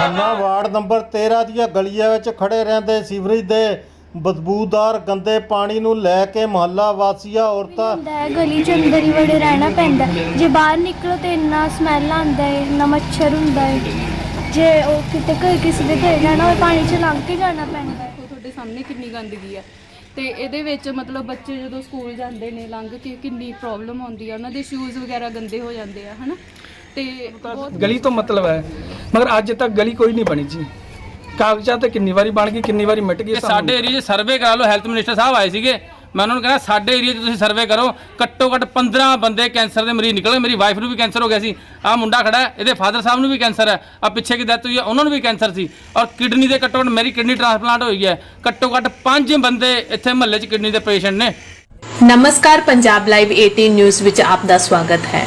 Khanna ward number 13 ਦੀਆਂ ਗਲੀਆਂ ਵਿੱਚ ਖੜੇ ਰਹਿੰਦੇ ਸੀਵਰੇਜ ਦੇ ਬਦਬੂਦਾਰ ਗੰਦੇ ਪਾਣੀ ਨੂੰ ਲੈ ਕੇ ਮੁਹੱਲਾ ਵਾਸੀਆਂ ਔਰਤਾਂ ਹੁੰਦਾ ਹੈ ਗਲੀ ਚ ਅੰਦਰ ਹੀ ਵੜੇ ਰਹਿਣਾ ਪੈਂਦਾ ਹੈ। ਜੇ ਬਾਹਰ ਨਿਕਲੋ ਤੇ ਇੰਨਾ ਸਮੈਲ ਆਉਂਦਾ ਹੈ ਇੰਨਾ ਮੱਛਰ ਹੁੰਦਾ ਹੈ। ਜੇ ਉਹ ਕਿਤੇ ਘਰ ਕਿਸੇ ਦੇ ਘਰ ਜਾਣਾ ਹੋਵੇ ਪਾਣੀ ਚ ਲੰਘ ਕੇ ਜਾਣਾ ਪੈਂਦਾ ਹੈ। ਦੇਖੋ ਤੁਹਾਡੇ ਸਾਹਮਣੇ ਕਿੰਨੀ ਗੰਦਗੀ ਆ। ਤੇ ਇਹਦੇ ਵਿੱਚ ਮਤਲਬ ਬੱਚੇ ਜਦੋਂ ਸਕੂਲ ਜਾਂਦੇ ਨੇ ਲੰਘ ਕੇ ਕਿੰਨੀ ਪ੍ਰੋਬਲਮ ਆਉਂਦੀ ਆ। ਉਹਨਾਂ ਦੇ ਸ਼ੂਜ਼ ਵਗੈਰਾ ਗੰਦੇ ਹੋ ਜਾਂਦੇ ਆ ਹਨਾ? ਤੇ ਬਹੁਤ ਗਲੀ ਤੋਂ ਮਤਲਬ ਹੈ। ਮਗਰ ਅੱਜ ਤੱਕ ਗਲੀ ਕੋਈ ਨਹੀਂ ਬਣੀ ਜੀ। ਕਾਗਜ਼ਾਂ ਤੇ ਕਿੰਨੀ ਵਾਰੀ ਬਣ ਗਈ ਕਿੰਨੀ ਵਾਰੀ ਮਿਟ ਗਈ ਸਾਡੇ ਏਰੀਆ 'ਚ ਸਰਵੇ ਕਰਾ ਲਓ ਹੈਲਥ ਮਿਨਿਸਟਰ ਸਾਹਿਬ ਆਏ ਸੀਗੇ। ਮੈਂ ਉਹਨਾਂ ਨੂੰ ਕਹਿੰਦਾ ਸਾਡੇ ਏਰੀਆ 'ਚ ਤੁਸੀਂ ਸਰਵੇ ਕਰੋ ਘੱਟੋ ਘੱਟ 15 ਬੰਦੇ ਕੈਂਸਰ ਦੇ ਮਰੀਜ਼ ਨਿਕਲੇ। ਮੇਰੀ ਵਾਈਫ ਨੂੰ ਵੀ ਕੈਂਸਰ ਹੋ ਗਿਆ ਸੀ। ਆਹ ਮੁੰਡਾ ਖੜਾ ਹੈ ਇਹਦੇ ਫਾਦਰ ਸਾਹਿਬ ਨੂੰ ਵੀ ਕੈਂਸਰ ਹੈ। ਆ ਪਿੱਛੇ ਕੀ ਡੈਥ ਹੋਈ ਹੈ ਉਹਨਾਂ ਨੂੰ ਵੀ ਕੈਂਸਰ ਸੀ। ਔਰ ਕਿਡਨੀ ਦੇ ਘੱਟੋ ਘੱਟ ਮੇਰੀ ਕਿਡਨੀ ਟ੍ਰਾਂਸਪਲਾਂਟ ਹੋਈ ਹੈ। ਘੱਟੋ ਘੱਟ 5 ਬੰਦੇ ਇੱਥੇ ਮਹੱਲੇ 'ਚ ਕਿਡਨੀ ਦੇ ਪੇਸ਼ੈਂਟ ਨੇ। ਨਮਸਕਾਰ ਪੰਜਾਬ ਲਾਈਵ 18 ਨਿਊਜ਼ ਵਿੱਚ ਆਪ ਦਾ ਸਵਾਗਤ ਹੈ।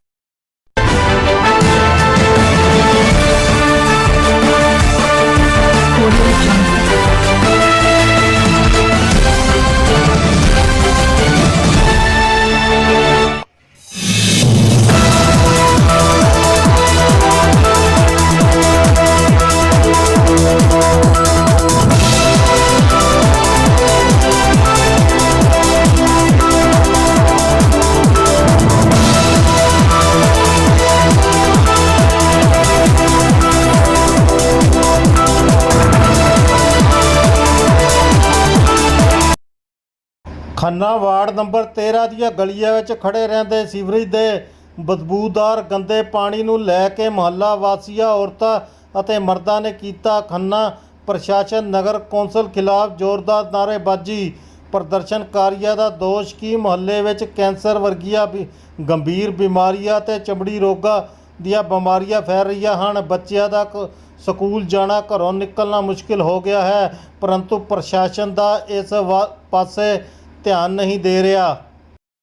ਖੰਨਾ ਵਾਰਡ ਨੰਬਰ 13 ਦੀਆਂ ਗਲੀਆਂ ਵਿੱਚ ਖੜੇ ਰਹਿੰਦੇ ਸੀਵਰੇਜ ਦੇ ਬਦਬੂਦਾਰ ਗੰਦੇ ਪਾਣੀ ਨੂੰ ਲੈ ਕੇ ਮੁਹੱਲਾ ਵਾਸੀਆਂ, ਔਰਤਾਂ ਅਤੇ ਮਰਦਾਂ ਨੇ ਕੀਤਾ ਖੰਨਾ। ਪ੍ਰਸ਼ਾਸਨ, ਨਗਰ ਕੌਂਸਲ ਖਿਲਾਫ ਜ਼ੋਰਦਾਰ ਨਾਅਰੇਬਾਜ਼ੀ। ਪ੍ਰਦਰਸ਼ਨਕਾਰੀਆਂ ਦਾ ਦੋਸ਼ ਕਿ ਮੁਹੱਲੇ ਵਿੱਚ ਕੈਂਸਰ ਵਰਗੀਆਂ ਵੀ ਗੰਭੀਰ ਬਿਮਾਰੀਆਂ ਤੇ ਚਮੜੀ ਰੋਗਾਂ ਦੀਆਂ ਬਿਮਾਰੀਆਂ ਫੈਲ ਰਹੀਆਂ ਹਨ। ਬੱਚਿਆਂ ਦਾ ਕ- ਸਕੂਲ ਜਾਣਾ ਘਰੋਂ ਨਿਕਲਣਾ ਮੁਸ਼ਕਿਲ ਹੋ ਗਿਆ ਹੈ, ਪਰੰਤੂ ਪ੍ਰਸ਼ਾਸਨ ਦਾ ਇਸ ਵਾ- ਪਾਸੇ ਧਿਆਨ ਨਹੀਂ ਦੇ ਰਿਹਾ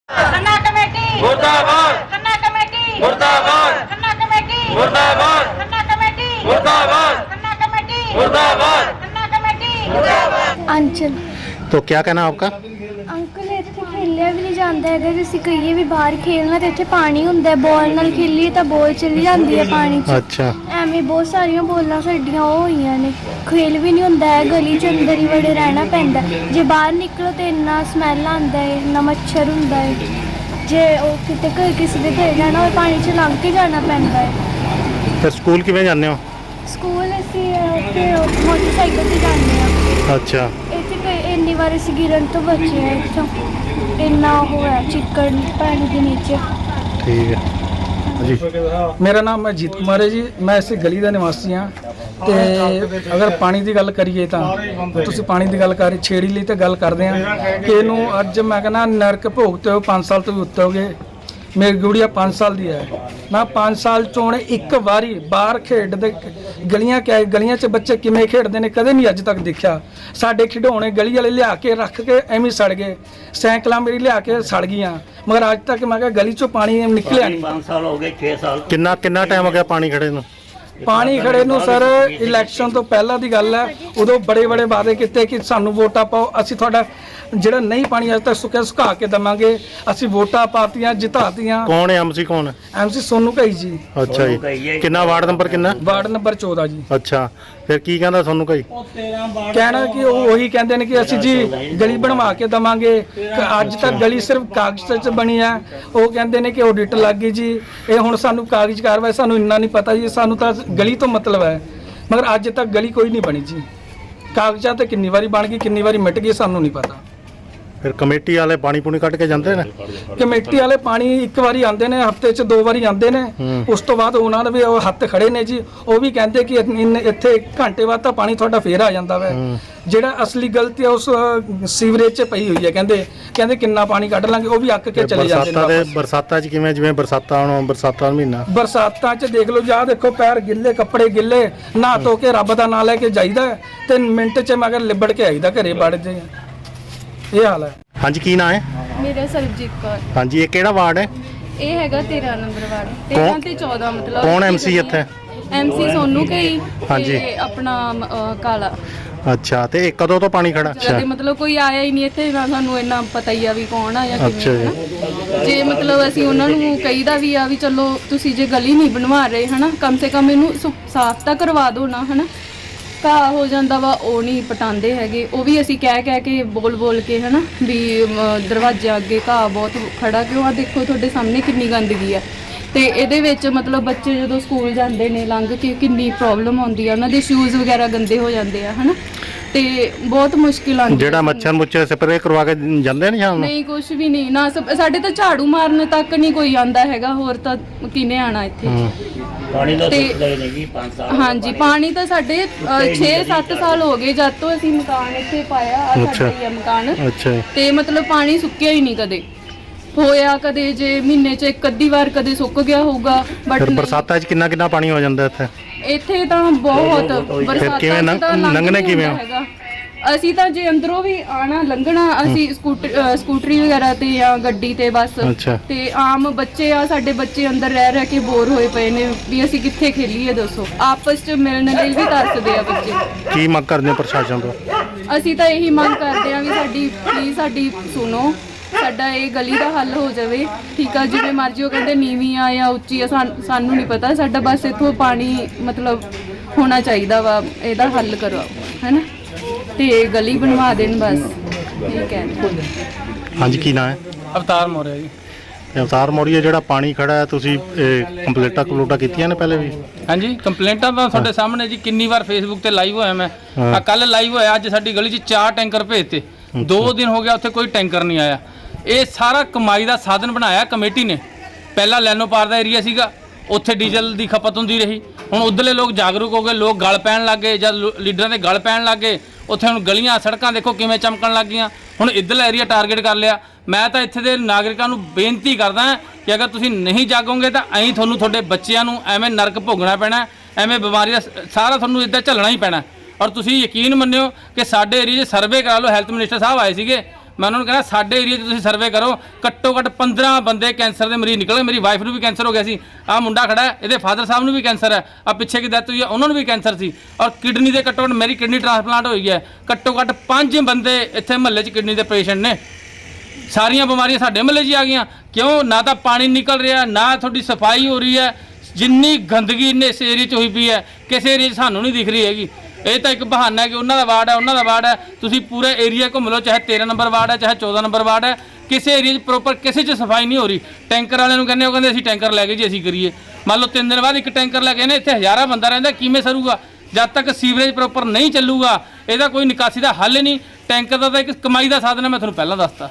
ਖੰਨਾ ਕਮੇਟੀ ਮੁਰਦਾਬਾਦ ਖੰਨਾ ਕਮੇਟੀ ਮੁਰਦਾਬਾਦ ਖੰਨਾ ਕਮੇਟੀ ਮੁਰਦਾਬਾਦ ਖੰਨਾ ਕਮੇਟੀ ਮੁਰਦਾਬਾਦ ਖੰਨਾ ਕਮੇਟੀ ਮੁਰਦਾਬਾਦ ਖੰਨਾ ਕਮੇਟੀ ਮੁਰਦਾਬਾਦ ਅੰਚਲ तो क्या कहना है आपका ਅੰਕਲ ਇੱਥੇ ਖੇਲਿਆ ਵੀ ਨਹੀਂ ਜਾਂਦਾ ਹੈਗਾ ਜੇ ਅਸੀਂ ਕਹੀਏ ਵੀ ਬਾਹਰ ਖੇਲਣਾ ਤੇ ਇੱਥੇ ਪਾਣੀ ਹੁੰਦਾ ਹੈ ਬੋਲ ਨਾਲ ਖੇਲੀਏ ਤਾਂ ਬੋਲ ਚਲੀ ਜਾਂਦੀ ਹੈ ਪਾਣੀ 'ਚ। ਅੱਛਾ। ਐਵੇਂ ਬਹੁਤ ਸਾਰੀਆਂ ਬੋਲਾਂ ਸਾਡੀਆਂ ਉਹ ਹੋਈਆਂ ਨੇ। ਖੇਲ ਵੀ ਨਹੀਂ ਹੁੰਦਾ ਹੈ ਗਲੀ 'ਚ ਅੰਦਰ ਹੀ ਵੜੇ ਰਹਿਣਾ ਪੈਂਦਾ ਜੇ ਬਾਹਰ ਨਿਕਲੋ ਤੇ ਇੰਨਾ ਸਮੈਲ ਆਉਂਦਾ ਹੈ ਇੰਨਾ ਮੱਛਰ ਹੁੰਦਾ ਹੈ। ਜੇ ਉਹ ਕਿਤੇ ਕੋਈ ਕਿਸੇ ਦੇ ਘਰ ਜਾਣਾ ਹੋਵੇ ਪਾਣੀ 'ਚ ਲੰਘ ਕੇ ਜਾਣਾ ਪੈਂਦਾ ਹੈ। ਫਿਰ ਸਕੂਲ ਕਿਵੇਂ ਜਾਂਦੇ ਹੋ? ਸਕੂਲ ਅਸੀਂ ਅਹ, ਮੋਟਰਸਾਈਕਲ ਤੇ ਜਾਂਦੇ ਹਾਂ। ਅੱਛਾ। ਇੱਥੇ ਕਈ- ਇੰਨੀ ਵਾਰ ਅਸੀਂ ਗਿਰਨ ਤੋਂ ਬਚੇ ਹਾਂ ਇੱਥੋਂ। ਕਿੰਨਾ ਉਹ ਹੈ ਚਿੱਕੜ ਪਾਣੀ ਦੇ ਨੀਚੇ? ਠੀਕ ਹੈ। ਜੀ ਮੇਰਾ ਨਾਮ ਅਜੀਤ ਕੁਮਾਰ ਹੈ ਜੀ। ਮੈਂ ਇਸੇ ਗਲੀ ਦਾ ਨਿਵਾਸੀ ਹਾਂ। ਤੇ ਅਗਰ ਪਾਣੀ ਦੀ ਗੱਲ ਕਰੀਏ ਤਾਂ ਤੁਸੀਂ ਪਾਣੀ ਦੀ ਗੱਲ ਕਰ ਛੇੜੀ ਲਈ ਤਾਂ ਗੱਲ ਕਰਦੇ ਹਾਂ ਕਿ ਇਹਨੂੰ ਅੱਜ ਮੈਂ ਕਹਿੰਦਾ ਨਰਕ ਭੋਗਤੇ ਹੋ 5 ਸਾਲ ਤੋਂ ਵੀ ਉੱਤੇ ਮੇਰੀ ਗੁੜੀਆ 5 ਸਾਲ ਦੀ ਹੈ। ਮੈਂ 5 ਸਾਲ ਚੋਂ ਉਹਨੇ ਇੱਕ ਵਾਰੀ ਬਾਹਰ ਖੇਡਦੇ ਗਲੀਆਂ ਕਿ ਗਲੀਆਂ 'ਚ ਬੱਚੇ ਕਿਵੇਂ ਖੇਡਦੇ ਨੇ ਕਦੇ ਨਹੀਂ ਅੱਜ ਤੱਕ ਦੇਖਿਆ। ਸਾਡੇ ਖਿਡੌਣੇ ਗਲੀ ਵਾਲੇ ਲਿਆ ਕੇ ਰੱਖ ਕੇ ਐਵੇਂ ਸੜ ਗਏ। ਸਾਈਕਲਾਂ ਮੇਰੀ ਲਿਆ ਕੇ ਸੜ ਗਈਆਂ। ਮਗਰ ਅੱਜ ਤੱਕ ਮੈਂ ਕਿਹਾ ਗਲੀ 'ਚੋਂ ਪਾਣੀ ਨਿਕਲਿਆ ਨਹੀਂ 5 ਸਾਲ ਹੋ ਗਏ 6 ਸਾਲ ਕਿੰਨਾ ਕਿੰਨਾ ਟਾਈਮ ਹੋ ਗਿਆ ਪਾਣੀ ਖੜੇ ਨੂੰ? ਪਾਣੀ ਖੜੇ ਨੂੰ ਸਰ ਇਲੈਕਸ਼ਨ ਤੋਂ ਪਹਿਲਾਂ ਦੀ ਗੱਲ ਹੈ। ਉਦੋਂ ਬੜੇ ਬੜੇ ਵਾਅਦੇ ਕੀਤੇ ਕਿ ਸਾਨੂੰ ਵੋਟਾਂ ਪਾਓ ਅਸੀਂ ਤੁਹਾਡਾ ਜਿਹੜਾ ਨਹੀਂ ਪਾਣੀ ਅਜੇ ਤੱਕ ਸੁੱਕਿਆ ਸੁਕਾ ਕੇ ਦਵਾਂਗੇ। ਅਸੀਂ ਵੋਟਾਂ ਪਾਤੀਆਂ ਜਿਤਾਤੀਆਂ। ਕੌਣ ਹੈ ਐਮਸੀ ਕੌਣ? ਹੈ ਐਮਸੀ ਸੋਨੂ ਕਈ ਜੀ। ਅੱਛਾ ਜੀ। ਕਿੰਨਾ ਵਾਰਡ ਨੰਬਰ ਕਿੰਨਾ? ਵਾਰਡ ਨੰਬਰ 14 ਜੀ। ਅੱਛਾ। ਫਿਰ ਕੀ ਕਹਿੰਦਾ ਤੁਹਾਨੂੰ ਕਈ ਕਹਿਣਾ ਕਿ ਉਹ ਉਹੀ ਕਹਿੰਦੇ ਨੇ ਕਿ ਅਸੀਂ ਜੀ ਗਲੀ ਬਣਵਾ ਕੇ ਦਵਾਂਗੇ। ਅੱਜ ਤੱਕ ਗਲੀ ਸਿਰਫ ਕਾਗਜ਼ 'ਚ ਬਣੀ ਹੈ ਉਹ ਕਹਿੰਦੇ ਨੇ ਕਿ ਆਡਿਟ ਲੱਗ ਗਈ ਜੀ। ਇਹ ਹੁਣ ਸਾਨੂੰ ਕਾਗਜ਼ ਕਾਰਵਾਈ ਸਾਨੂੰ ਇੰਨਾ ਨਹੀਂ ਪਤਾ ਜੀ। ਸਾਨੂੰ ਤਾਂ ਗਲੀ ਤੋਂ ਮਤਲਬ ਹੈ। ਮਗਰ ਅੱਜ ਤੱਕ ਗਲੀ ਕੋਈ ਨਹੀਂ ਬਣੀ ਜੀ। ਕਾਗਜ਼ਾਂ ਤੇ ਕਿੰਨੀ ਵਾਰੀ ਬਣ ਗਈ ਕਿੰਨੀ ਵਾਰੀ ਮਿਟ ਗਈ ਸਾਨੂੰ ਨਹੀਂ ਪਤਾ। ਫਿਰ ਕਮੇਟੀ ਵਾਲੇ ਪਾਣੀ ਪੂਣੀ ਕੱਢ ਕੇ ਜਾਂਦੇ ਨੇ? ਕਮੇਟੀ ਵਾਲੇ ਪਾਣੀ ਇੱਕ ਵਾਰੀ ਆਉਂਦੇ ਨੇ ਹਫ਼ਤੇ 'ਚ ਦੋ ਵਾਰੀ ਆਉਂਦੇ ਨੇ। ਉਸ ਤੋਂ ਬਾਅਦ ਉਹਨਾਂ ਦੇ ਵੀ ਉਹ ਹੱਥ ਖੜੇ ਨੇ ਜੀ। ਉਹ ਵੀ ਕਹਿੰਦੇ ਕਿ ਇੰਨ- ਇੱਥੇ ਘੰਟੇ ਬਾਅਦ ਤਾਂ ਪਾਣੀ ਤੁਹਾਡਾ ਫੇਰ ਆ ਜਾਂਦਾ ਵੈ। ਜਿਹੜਾ ਅਸਲੀ ਗਲਤੀ ਹੈ ਉਸ ਅ, ਸੀਵਰੇਜ 'ਚ ਪਈ ਹੋਈ ਹੈ ਕਹਿੰਦੇ। ਕਹਿੰਦੇ ਕਿੰਨਾ ਪਾਣੀ ਕੱਢ ਲਾਂਗੇ ਉਹ ਵੀ ਅੱਕ ਕੇ ਚਲੇ ਜਾਂਦੇ ਨੇ ਬਰਸਾਤਾਂ ਦੇ। ਬਰਸਾਤਾਂ 'ਚ ਕਿਵੇਂ ਜਿਵੇਂ ਬਰਸਾਤਾਂ ਹੁਣ ਬਰਸਾਤਾਂ ਦਾ ਮਹੀਨਾ? ਬਰਸਾਤਾਂ 'ਚ ਦੇਖ ਲਓ ਜਾ ਦੇਖੋ ਪੈਰ ਗਿੱਲੇ ਕੱਪੜੇ ਗਿੱਲੇ। ਨਹਾ ਧੋ ਕੇ ਰੱਬ ਦਾ ਨਾਂ ਲੈ ਕੇ ਜਾਈਦਾ। ਹੈ, ਤੇ ਮਿੰਟ 'ਚ ਮਗਰ ਲਿਬੜ ਕੇ ਆਈਦਾ ਘਰੇ ਵੜ ਜੇ। ਇਹ ਹਾਲ ਹੈ। ਹਾਂਜੀ ਕੀ ਨਾਂ ਹੈ? ਮੇਰਾ ਸਰਬਜੀਤ ਕੌਰ। ਹਾਂਜੀ ਇਹ ਕਿਹੜਾ ਵਾਰਡ ਹੈ? ਇਹ ਹੈਗਾ 13 ਨੰਬਰ ਵਾਰਡ। 13 ਕੌਣ- ਤੇ 14 ਮਤਲਬ ਕੌਣ MC ਇੱਥੇ? ਐਮਸੀ ਸੋਨੂ ਕਈ ਹਾਂਜੀ। ਤੇ ਆਪਣਾ ਕਾਲਾ। ਅੱਛਾ ਤੇ ਇਹ ਕਦੋਂ ਤੋਂ ਪਾਣੀ ਖੜਾ? ਤੇ ਮਤਲਬ ਕੋਈ ਆਇਆ ਹੀ ਨਹੀਂ ਇੱਥੇ ਨਾ ਸਾਨੂੰ ਇੰਨਾ ਪਤਾ ਹੀ ਆ ਵੀ ਕੌਣ ਆ ਜਾਂ ਅੱਛਾ ਕਿਵੇਂ ਹਨਾ। ਜੇ ਮਤਲਬ ਅਸੀਂ ਉਹਨਾਂ ਨੂੰ ਕਹੀਦਾ ਵੀ ਆ ਵੀ ਚਲੋ ਤੁਸੀਂ ਜੇ ਗਲੀ ਨਹੀਂ ਬਣਵਾ ਰਹੇ ਹਨਾ ਕਮ ਸੇ ਕਮ ਇਹਨੂੰ ਸੁ- ਸਾਫ਼ ਤਾਂ ਕਰਵਾ ਦਿਓ ਨਾ ਹਨਾ। ਘਾਹ ਹੋ ਜਾਂਦਾ ਵਾ ਉਹ ਨਹੀਂ ਪਟਾਉਂਦੇ ਹੈਗੇ। ਉਹ ਵੀ ਅਸੀਂ ਕਹਿ ਕਹਿ ਕੇ ਬੋਲ ਬੋਲ ਕੇ ਹਨਾ ਵੀ ਦਰਵਾਜ਼ੇ ਅੱਗੇ ਘਾਹ ਬਹੁਤ ਖੜਾ ਕਿਉਂ ਆ? ਦੇਖੋ ਤੁਹਾਡੇ ਸਾਹਮਣੇ ਕਿੰਨੀ ਗੰਦਗੀ ਆ। ਤੇ ਇਹਦੇ ਵਿੱਚ ਮਤਲਬ ਬੱਚੇ ਜਦੋਂ ਸਕੂਲ ਜਾਂਦੇ ਨੇ ਲੰਘ ਕੇ ਕਿੰਨੀ ਪ੍ਰੋਬਲਮ ਆਉਂਦੀ ਆ। ਉਹਨਾਂ ਦੇ ਸ਼ੂਜ਼ ਵਗੈਰਾ ਗੰਦੇ ਹੋ ਜਾਂਦੇ ਆ ਹਨਾ। ਤੇ ਬਹੁਤ ਮੁਸ਼ਕਿਲ ਆਉਂਦੀ ਆ। ਜਿਹੜਾ। ਮੱਛਰ ਮੁੱਛਰ ਸਪਰੇਅ ਕਰਵਾ ਕੇ ਜਾਂਦੇ ਨੇ ਸ਼ਾਮ ਨੂੰ? ਨਹੀਂ ਕੁਝ ਵੀ ਨਹੀਂ। ਨਾ ਸਾਡੇ ਤਾਂ ਝਾੜੂ ਮਾਰਨ ਤੱਕ ਨਹੀਂ ਕੋਈ ਆਂਦਾ ਹੈਗਾ। ਹੋਰ ਤਾਂ ਕਿਨੇ ਆਣਾ ਇੱਥੇ? ਪਾਣੀ ਦਾ ਨਹੀਂ 5 ਸਾਲ ਹਾਂਜੀ ਪਾਣੀ ਤਾਂ ਸਾਡੇ 6-7 ਸਾਲ ਹੋ ਗਏ ਜਦ ਤੋਂ ਅਸੀਂ ਮਕਾਨ ਇੱਥੇ ਪਾਇਆ ਆ ਅੱਛਾ। ਸਾਡਾ ਹੀ ਆ ਮਕਾਨ। ਅੱਛਾ। ਜੀ। ਤੇ ਮਤਲਬ ਪਾਣੀ ਸੁੱਕਿਆ ਹੀ ਨਹੀਂ ਕਦੇ। ਹੋਇਆ ਕਦੇ ਜੇ ਮਹੀਨੇ 'ਚ ਇੱਕ ਅੱਧੀ ਵਾਰ ਕਦੇ ਸੁੱਕ ਗਿਆ ਹੋਊਗਾ ਬਟ ਫਿਰ ਬਰਸਾਤਾਂ 'ਚ ਕਿੰਨਾ ਕਿੰਨਾ ਪਾਣੀ ਹੋ ਜਾਂਦਾ ਇੱਥੇ? ਇੱਥੇ ਤਾਂ ਬਹੁਤ ਬਰਸਾਤਾਂ ਕਿਵੇਂ 'ਚ ਲੰਘ- ਤਾਂ ਲੰਘ ਲੰਘਣਾ ਨਹੀਂ ਕਿਵੇਂ ਹੁੰਦਾ ਹੈਗਾ। ਅਸੀਂ ਤਾਂ ਜੇ ਅੰਦਰੋਂ ਵੀ ਆਣਾ ਲੰਘਣਾ ਅਸੀਂ ਸਕੂਟਰ ਸਕੂਟਰੀ ਵਗੈਰਾ ਤੇ ਜਾਂ ਗੱਡੀ ਤੇ ਬਸ। ਅੱਛਾ। ਤੇ ਆਮ ਬੱਚੇ ਆ ਸਾਡੇ ਬੱਚੇ ਅੰਦਰ ਰਹਿ ਰਹਿ ਕੇ ਬੋਰ ਹੋਏ ਪਏ ਨੇ ਵੀ ਅਸੀਂ ਕਿੱਥੇ ਖੇਲੀਏ ਦੱਸੋ। ਆਪਸ ਚ ਮਿਲਣ ਲਈ ਵੀ ਤਰਸਦੇ ਆ ਬੱਚੇ। ਕੀ ਮੰਗ ਕਰਦੇ ਹੋ ਪ੍ਰਸ਼ਾਸਨ ਤੋਂ? ਅਸੀਂ ਤਾਂ ਇਹੀ ਮੰਗ ਕਰਦੇ ਆ ਵੀ ਸਾਡੀ ਪਲੀਜ਼ ਸਾਡੀ ਸੁਣੋ। ਸਾਡਾ ਇਹ ਗਲੀ ਦਾ ਹੱਲ ਹੋ ਜਾਵੇ। ਠੀਕ ਆ ਜਿਵੇਂ ਮਰਜ਼ੀ ਉਹ ਕਹਿੰਦੇ ਨੀਵੀਂ ਆ ਜਾਂ ਉੱਚੀ ਆ ਸਾਨ- ਸਾਨੂੰ ਨਹੀਂ ਪਤਾ। ਸਾਡਾ ਬਸ ਇੱਥੋਂ ਪਾਣੀ ਮਤਲਬ ਹੋਣਾ ਚਾਹੀਦਾ ਵਾ ਇਹਦਾ ਹੱਲ ਕਰਵਾਓ ਹੈਨਾ? ਤੇ ਗਲੀ ਬਣਵਾ ਦੇਣ ਬਸ। ਇਹ ਕਹਿੰਦੇ ਹਾਂਜੀ ਕੀ ਨਾਂ ਹੈ? ਅਵਤਾਰ ਮੋਰਿਆ ਜੀ। ਅਵਤਾਰ ਮੋੜੀਆ ਜਿਹੜਾ ਪਾਣੀ ਖੜਾ ਹੈ ਤੁਸੀਂ ਇਹ ਕੰਪਲੀਟਾਂ ਕਲੋਟਾਂ ਕੀਤੀਆਂ ਨੇ ਪਹਿਲੇ ਵੀ? ਹਾਂਜੀ ਕੰਪਲੇਂਟਾਂ ਤਾਂ ਤੁਹਾਡੇ ਸਾਹਮਣੇ ਜੀ ਕਿੰਨੀ ਵਾਰ ਫੇਸਬੁੱਕ ਤੇ ਲਾਈਵ ਹੋਇਆ ਮੈਂ। ਹਾਂ। ਆ ਕੱਲ ਲਾਈਵ ਹੋਇਆ ਅੱਜ ਸਾਡੀ ਗਲੀ 'ਚ ਚਾਰ ਟੈਂਕਰ ਭੇਜਤੇ। ਦੋ ਦਿਨ ਹੋ ਗਿਆ ਉੱਥੇ ਕੋਈ ਟੈਂਕਰ ਨਹੀਂ ਆਇਆ। ਇਹ ਸਾਰਾ ਕਮਾਈ ਦਾ ਸਾਧਨ ਬਣਾਇਆ ਕਮੇਟੀ ਨੇ। ਪਹਿਲਾਂ ਲੈਨੋ ਪਾਰ ਦਾ ਏਰੀਆ ਸੀਗਾ ਉੱਥੇ ਡੀਜ਼ਲ ਦੀ ਖਪਤ ਹੁੰਦੀ ਰਹੀ। ਹੁਣ ਉਧਰਲੇ ਲੋਕ ਜਾਗਰੂਕ ਹੋ ਗਏ ਲੋਕ ਗਲ ਪੈਣ ਲੱਗ ਗਏ ਜਦ ਲੋ- ਲੀਡਰਾਂ ਦੇ ਗਲ ਪੈਣ ਲੱਗ ਗਏ। ਉੱਥੇ ਹੁਣ ਗਲੀਆਂ, ਸੜਕਾਂ ਦੇਖੋ ਕਿਵੇਂ ਚਮਕਣ ਲੱਗ ਗਈਆਂ। ਹੁਣ ਇੱਧਰਲਾ ਏਰੀਆ ਟਾਰਗੇਟ ਕਰ ਲਿਆ। ਮੈਂ ਤਾਂ ਇੱਥੇ ਦੇ ਨਾਗਰਿਕਾਂ ਨੂੰ ਬੇਨਤੀ ਕਰਦਾ ਕਿ ਅਗਰ ਤੁਸੀਂ ਨਹੀਂ ਜਾਗੋਗੇ ਤਾਂ ਐਂ ਤੁਹਾਨੂੰ ਤੁਹਾਡੇ ਬੱਚਿਆਂ ਨੂੰ ਐਵੇਂ ਨਰਕ ਭੋਗਣਾ ਪੈਣਾ, ਐਵੇਂ ਬਿਮਾਰੀ ਦਾ ਸਾਰਾ ਤੁਹਾਨੂੰ ਇੱਦਾਂ ਝੱਲਣਾ ਹੀ ਪੈਣਾ। ਔਰ ਤੁਸੀਂ ਯਕੀਨ ਮੰਨਿਓ ਕਿ ਸਾਡੇ ਏਰੀਆ 'ਚ ਸਰਵੇ ਕਰਾ ਲਓ ਹੈਲਥ ਮਿਨਿਸਟਰ ਸਾਹਿਬ ਆਏ ਸੀਗੇ। ਮੈਂ ਉਹਨਾਂ ਨੂੰ ਕਹਿੰਦਾ, ਸਾਡੇ ਏਰੀਆ 'ਚ ਤੁਸੀਂ ਸਰਵੇ ਕਰੋ, ਘੱਟੋ ਘੱਟ 15 ਬੰਦੇ ਕੈਂਸਰ ਦੇ ਮਰੀਜ਼ ਨਿਕਲੇ, ਮੇਰੀ ਵਾਈਫ ਨੂੰ ਵੀ ਕੈਂਸਰ ਹੋ ਗਿਆ ਸੀ ਆਹ ਮੁੰਡਾ ਖੜਾ ਇਹਦੇ ਫਾਦਰ ਸਾਹਿਬ ਨੂੰ ਵੀ ਕੈਂਸਰ ਹੈ, ਆ ਪਿੱਛੇ ਕੀ ਡੈਥ ਹੋਈ ਹੈ, ਉਹਨਾਂ ਨੂੰ ਵੀ ਕੈਂਸਰ ਸੀ, ਔਰ ਕਿਡਨੀ ਦੇ ਘੱਟੋ ਘੱਟ ਮੇਰੀ ਕਿਡਨੀ ਟ੍ਰਾਂਸਪਲਾਂਟ ਹੋਈ ਹੈ, ਘੱਟੋ ਘੱਟ 5 ਬੰਦੇ ਇੱਥੇ ਮਹੱਲੇ 'ਚ ਕਿਡਨੀ ਦੇ ਪੇਸ਼ੈਂਟ ਨੇ। ਸਾਰੀਆਂ ਬਿਮਾਰੀਆਂ ਸਾਡੇ ਮਹੱਲੇ 'ਚ ਹੀ ਆ ਗਈਆਂ, ਕਿਉਂ? ਨਾ ਤਾਂ ਪਾਣੀ ਨਿਕਲ ਰਿਹਾ, ਨਾ ਤੁਹਾਡੀ ਸਫ਼ਾਈ ਹੋ ਰਹੀ ਹੈ, ਜਿੰਨੀ ਗੰਦਗੀ ਨੇ ਇਸ ਏਰੀਏ 'ਚ ਹੋਈ ਪਈ ਹੈ, ਕਿਸੇ ਏਰੀਏ 'ਚ ਸਾਨੂੰ ਨਹੀਂ ਦਿਖ ਰਹੀ ਹੈਗੀ। ਇਹ ਤਾਂ ਇੱਕ ਬਹਾਨਾ ਹੈ ਕਿ ਉਹਨਾਂ ਦਾ ਵਾਰਡ ਹੈ, ਉਹਨਾਂ ਦਾ ਵਾਰਡ ਹੈ। ਤੁਸੀਂ ਪੂਰਾ ਏਰੀਆ ਘੁੰਮ ਲਓ, ਚਾਹੇ 13 ਨੰਬਰ ਵਾਰਡ ਹੈ, ਚਾਹੇ 14 ਨੰਬਰ ਵਾਰਡ ਹੈ। ਕਿਸੇ ਏਰੀਏ 'ਚ ਪ੍ਰੋਪਰ ਕਿਸੇ 'ਚ ਸਫ਼ਾਈ ਨਹੀਂ ਹੋ ਰਹੀ। ਟੈਂਕਰ ਵਾਲਿਆਂ ਨੂੰ ਕਹਿੰਦੇ, ਉਹ ਕਹਿੰਦੇ ਅਸੀਂ ਟੈਂਕਰ ਲੈ ਕੇ ਜੀ, ਅਸੀਂ ਕਰੀਏ। ਮੰਨ ਲਓ ਤਿੰਨ ਦਿਨ ਬਾਅਦ ਇੱਕ ਟੈਂਕਰ ਲੈ ਕੇ ਨੇ ਇੱਥੇ ਹਜ਼ਾਰਾਂ ਬੰਦਾ ਰਹਿੰਦਾ, ਕਿਵੇਂ ਸਰੂਗਾ? ਜਦ ਤੱਕ ਸੀਵਰੇਜ ਪ੍ਰੋਪਰ ਨਹੀਂ ਚੱਲੂਗਾ, ਇਹਦਾ ਕੋਈ ਨਿਕਾਸੀ ਦਾ ਹੱਲ ਹੀ ਨਹੀਂ। ਟੈਂਕਰ ਦਾ ਤਾਂ ਇੱਕ ਕਮਾਈ ਦਾ ਸਾਧਨ ਹੈ, ਮੈਂ ਤੁਹਾਨੂੰ ਪਹਿਲਾਂ ਦੱਸਤਾ।